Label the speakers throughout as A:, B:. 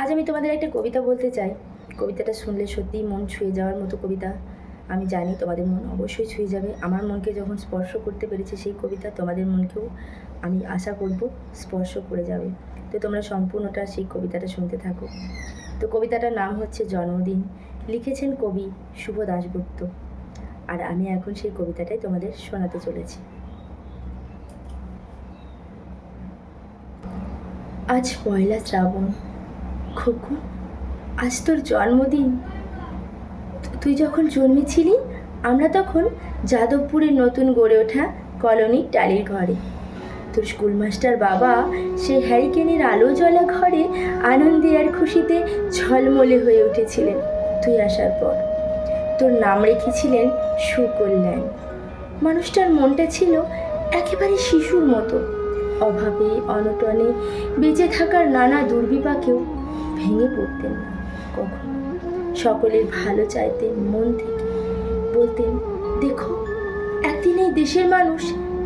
A: আজ আমি তোমাদের একটা কবিতা বলতে চাই। কবিতাটা শুনলে সত্যিই মন ছুঁয়ে যাওয়ার মতো কবিতা। আমি জানি তোমাদের মন অবশ্যই ছুঁয়ে যাবে। আমার মনকে যখন স্পর্শ করতে পেরেছে সেই কবিতা, তোমাদের মনকেও আমি আশা করব স্পর্শ করে যাবে। তো তোমরা সম্পূর্ণটা সেই কবিতাটা শুনতে থাকো। তো কবিতাটার নাম হচ্ছে জন্মদিন। লিখেছেন কবি শুভ দাশগুপ্ত। আর আমি এখন সেই কবিতাটাই তোমাদের শোনাতে চলেছি। আজ পয়লা শ্রাবণ খোকন, আজ তোর জন্মদিন। তুই যখন জন্মেছিলি, আমরা তখন যাদবপুরের নতুন গড়ে ওঠা কলোনির টালির ঘরে। তোর স্কুল মাস্টার বাবা সেই হ্যারিকেনের আলো জ্বলা ঘরে আনন্দে আর খুশিতে ঝলমলে হয়ে উঠেছিলেন তুই আসার পর। তোর নাম রেখেছিলেন সুকল্যাণ। মানুষটার মনটা ছিল একেবারে শিশুর মতো। অভাবে, অনটনে, বেঁচে থাকার নানা দুর্বিপাকেও ভেঙে পড়তেন না, কখনো। সকলের ভালো চাইতেন, মন থেকে বলতেন, দেখো একদিন এই দেশের মানুষ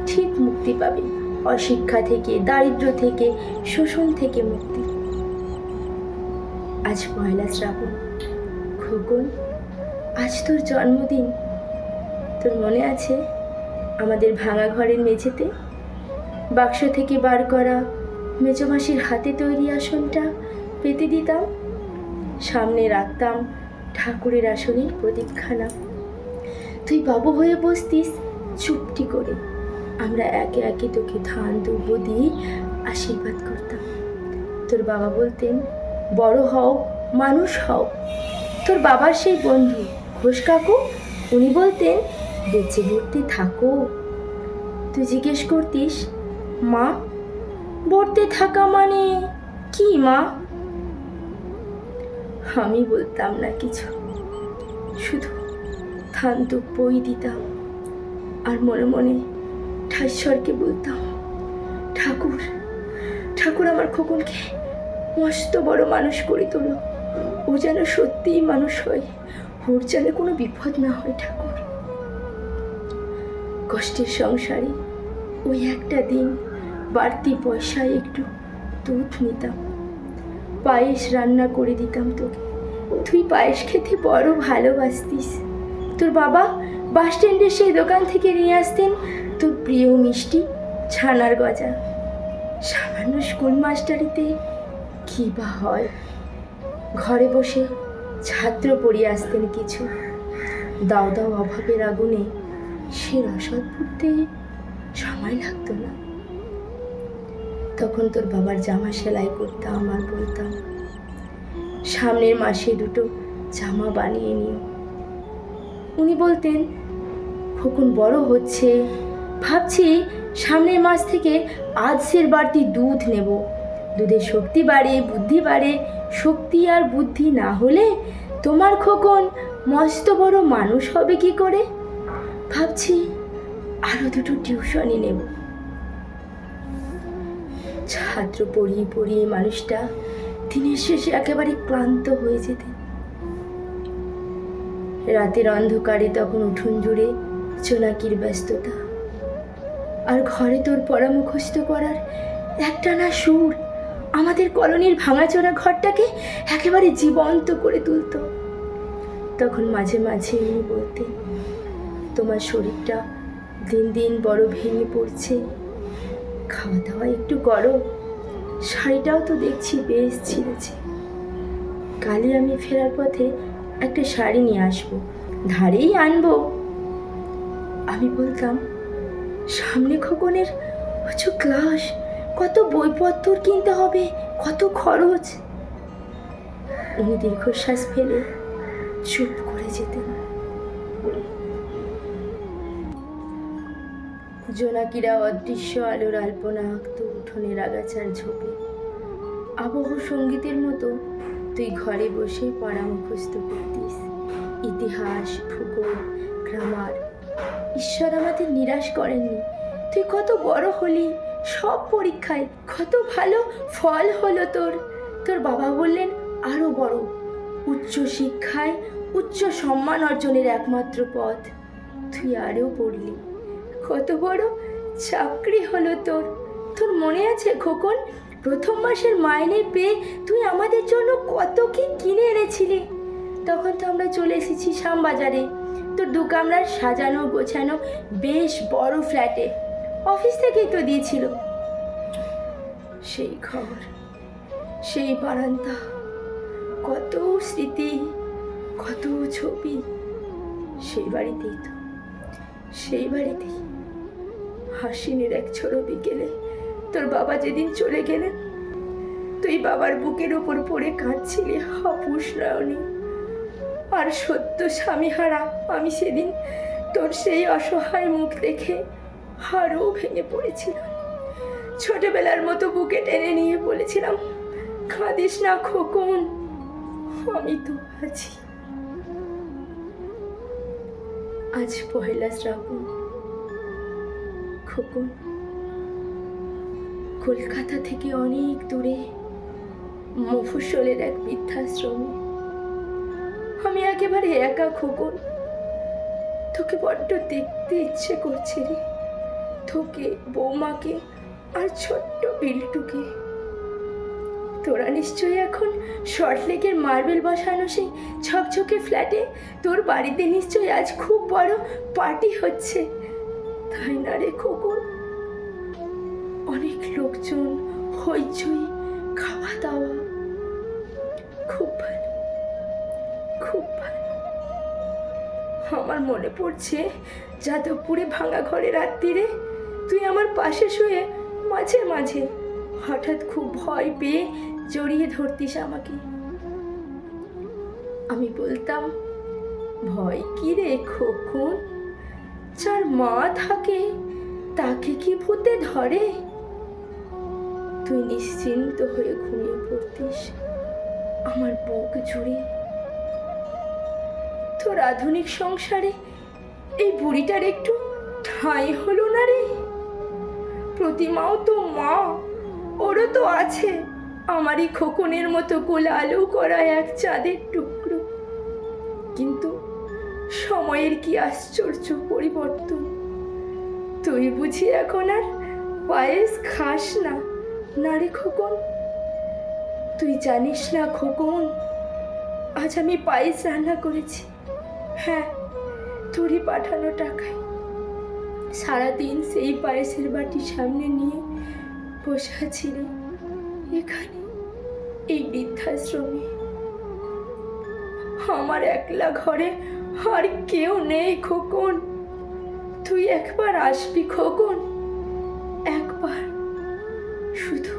A: ঠিক মুক্তি পাবে, অশিক্ষা থেকে, দারিদ্র থেকে, শোষণ থেকে মুক্তি। আজ পয়লা শ্রাবণ, খোকন, আজ তোর জন্মদিন। তোর মনে আছে আমাদের ভাঙা ঘরের মেঝেতে? বাক্স থেকে বার করা মেজমাসির হাতে তৈরি আসনটা পেতে দিতাম, সামনে রাখতাম ঠাকুরের আসনের প্রদীপখানা তুই বাবু হয়ে বসতিস, চুপটি করে। আমরা একে একে তোকে ধান, দুব্বো দিয়ে আশীর্বাদ করতাম। তোর বাবা বলতেন, বড় হও, মানুষ হও। তোর বাবার সেই বন্ধু, ঘোষ কাকু, উনি বলতেন, বেঁচে ঘুরতে থাকো। তুই জিজ্ঞেস করতিস, মা পড়তে থাকা মানে কি মা? আমি বলতাম না কিছু। শুধু ধান বই দিতাম আর মনে মনে ঠাশ্বরকে বলতাম, ঠাকুর ঠাকুর আমার খোকনকে মস্ত বড় মানুষ করে তোলো। ও যেন সত্যিই মানুষ হয়। ওর যেন কোনো বিপদ না হয় ঠাকুর। কষ্টের সংসারে ওই একটা দিন বাড়তি পয়সায় একটু দুধ নিতাম। পায়েস রান্না করে দিতাম তোকে। তুই পায়েস খেতে বড় ভালোবাসতিস। তোর বাবা বাস স্ট্যান্ডের সেই দোকান থেকে নিয়ে আসতেন তোর প্রিয় মিষ্টি ছানার গজা। সামান্য স্কুল মাস্টারিতে কী বা হয়? ঘরে বসে ছাত্র পড়িয়ে আসতেন কিছু। দাও দাও অভাবের আগুনে সে রসদ পড়তে সময় লাগতো না। তখন তোর বাবার জামা সেলাই করতাম আর বলতাম সামনের মাসে দুটো জামা বানিয়ে নিও। উনি বলতেন, খোকন বড় হচ্ছে। ভাবছি সামনের মাস থেকে আজসের বাড়তি দুধ নেব। দুধের শক্তি বাড়ে, বুদ্ধি বাড়ে। শক্তি আর বুদ্ধি না হলে তোমার খোকন মস্ত বড় মানুষ হবে কি করে? ভাবছি আরও দুটো টিউশনই নেব। ছাত্র পড়িয়ে পড়িয়ে মানুষটা দিনের শেষে একেবারে ক্লান্ত হয়ে যেতেন রাতের অন্ধকারে তখন উঠুন জুড়ে চোনাকির ব্যস্ততা। আর ঘরে তোর পড়া মুখস্থ করার একটানা সুর আমাদের কলোনির ভাঙাচোরা ঘরটাকে একেবারে জীবন্ত করে তুলতো। তখন মাঝে মাঝে উনি বলতেন তোমার শরীরটা দিন দিন বড় ভেঙে পড়ছে। খাওয়া দাওয়া একটু করো। শাড়িটাও তো দেখছি, বেশ ছিঁড়েছে। কালই আমি ফেরার পথে একটা শাড়ি নিয়ে আসব, ধারেই আনব। আমি বলতাম, সামনে খোকনের উঁচু ক্লাস, কত বইপত্র কিনতে হবে, কত খরচ। উনি দীর্ঘশ্বাস ফেলে চুপ করে যেতেন। জোনাকিরা অদৃশ্য আলোর আলপনা আঁকত উঠোনের আগাছার ঝোপে। আবহ সঙ্গীতের মতো তুই ঘরে বসে পড়া মুখস্থ করতিস। ইতিহাস, ভূগোল, গ্রামার। ঈশ্বর আমাদের নিরাশ করেননি। তুই কত বড় হলি, সব পরীক্ষায় কত ভালো ফল হলো তোর। তোর বাবা বললেন আরও বড়। উচ্চ শিক্ষায় উচ্চ সম্মান অর্জনের একমাত্র পথ। তুই আরও পড়লি। কত বড় চাকরি হলো তোর। তোর মনে আছে খোকন? প্রথম মাসের মাইনে পেয়ে তুই আমাদের জন্য কত কি কিনে এনেছিলি। তখন তো আমরা চলে এসেছি শ্যামবাজারে। তোর দু কামরার সাজানো গোছানো বেশ বড় ফ্ল্যাটে। অফিস থেকেই তো দিয়েছিল। সেই খবর সেই বারান্দা, কত স্মৃতি, কত ছবি। সেই বাড়িতেই তো, সেই বাড়িতেই। হাসিনের এক ছোড়ো বিকেলে। তোর বাবা যেদিন চলে গেলেন, তুই বাবার বুকের ওপর পড়ে কাঁদছিলি, হাপুস নয়নি আর সত্য স্বামী হারা, আমি সেদিন তোর সেই অসহায় মুখ দেখে হারও ভেঙে পড়েছিলাম। ছোটবেলার মতো বুকে টেনে নিয়ে বলেছিলাম, কাঁদিস না খোকন, আমি তো আছি। আজ পয়লা শ্রাবণ। খোকন কলকাতা থেকে অনেক দূরে মফস্বলের এক বৃদ্ধাশ্রমে। আমি একেবারে একা খোকন। তোকে বড্ড দেখতে ইচ্ছে করছে রে। তোকে, বৌমাকে আর ছোট্ট বিল্টুকে। তোরা নিশ্চয়ই এখন শর্টলেকের মার্বেল বসানো সেই ঝকঝকে ফ্ল্যাটে তোর বাড়িতে নিশ্চয়ই আজ খুব বড় পার্টি হচ্ছে। তাই না রে খোকন। অনেক লোকজন, হইচই খাওয়া দাওয়া খুব ভালো খুব ভালো। আমার মনে পড়ছে যাদবপুরে ভাঙা ঘরে রাত্রিরে তুই আমার পাশে শুয়ে মাঝে মাঝে হঠাৎ খুব ভয় পেয়ে জড়িয়ে ধরতিস আমাকে। আমি বলতাম, ভয় কি রে খোকন? যার মা থাকে, তাকে কি ভূতে ধরে? তুই নিশ্চিন্ত হয়ে ঘুমিয়ে পড়তিস, আমার বুক জুড়ে। তোর আধুনিক সংসারে এই বুড়িটার একটু ঠাঁই হলো না রে? প্রতিমাও তো মা, ওরও তো আছে। আমারই খোকনের মতো গোলালু করা এক চাঁদের টুকরো। কিন্তু সময়ের কি আশ্চর্য পরিবর্তন? তুই বুঝি এখন আর পায়েস খাস না না রে খোকন? তুই জানিস না খোকন, আজ আমি পায়েস রান্না করেছি। হ্যাঁ তোরই পাঠানো টাকায়। সারাদিন সেই পায়েসের বাটি সামনে নিয়ে বসে রে, এখানে, এই বৃদ্ধাশ্রমে। আমার একলা ঘরে আর কেউ নেই খোকন। তুই একবার আসবি খোকন? একবার। শুধু